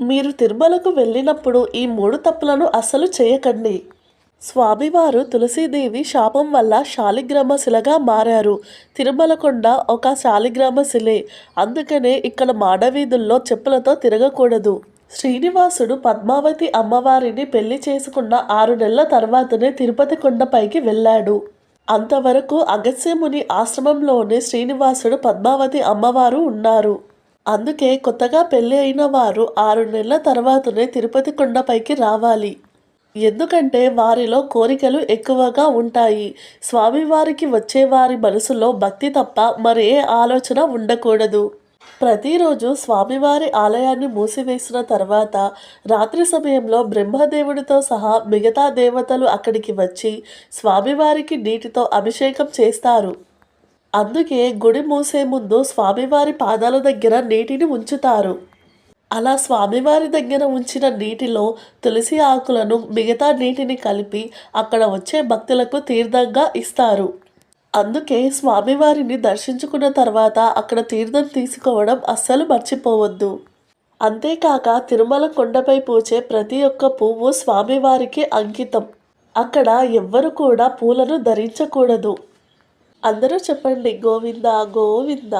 మీరు తిరుమలకు వెళ్ళినప్పుడు ఈ మూడు తప్పులను అస్సలు చేయకండి. స్వామివారు తులసీదేవి శాపం వల్ల శాలిగ్రామ శిలగా మారారు. తిరుమల కొండ ఒక శాలిగ్రామ శిలే. అందుకనే ఇక్కడ మాడవీధుల్లో చెప్పులతో తిరగకూడదు. శ్రీనివాసుడు పద్మావతి అమ్మవారిని పెళ్ళి చేసుకున్న ఆరు నెలల తర్వాతనే తిరుపతి కొండపైకి వెళ్ళాడు. అంతవరకు అగస్యముని ఆశ్రమంలోనే శ్రీనివాసుడు పద్మావతి అమ్మవారు ఉన్నారు. అందుకే కొత్తగా పెళ్ళి అయిన వారు ఆరు నెలల తర్వాతనే తిరుపతి కొండపైకి రావాలి. ఎందుకంటే వారిలో కోరికలు ఎక్కువగా ఉంటాయి. స్వామివారికి వచ్చే వారి మనసులో భక్తి తప్ప మరే ఆలోచన ఉండకూడదు. ప్రతిరోజు స్వామివారి ఆలయాన్ని మూసివేసిన తర్వాత రాత్రి సమయంలో బ్రహ్మదేవుడితో సహా మిగతా దేవతలు అక్కడికి వచ్చి స్వామివారికి నీటితో అభిషేకం చేస్తారు. అందుకే గుడి మూసే ముందు స్వామివారి పాదాల దగ్గర నీటిని ఉంచుతారు. అలా స్వామివారి దగ్గర ఉంచిన నీటిలో తులసి ఆకులను మిగతా నీటిని కలిపి అక్కడ వచ్చే భక్తులకు తీర్థంగా ఇస్తారు. అందుకే స్వామివారిని దర్శించుకున్న తర్వాత అక్కడ తీర్థం తీసుకోవడం అస్సలు మర్చిపోవద్దు. అంతేకాక తిరుమల కొండపై పూచే ప్రతి ఒక్క పువ్వు స్వామివారికి అంకితం. అక్కడ ఎవ్వరు కూడా పూలను ధరించకూడదు. అందరూ చెప్పండి గోవింద గోవింద.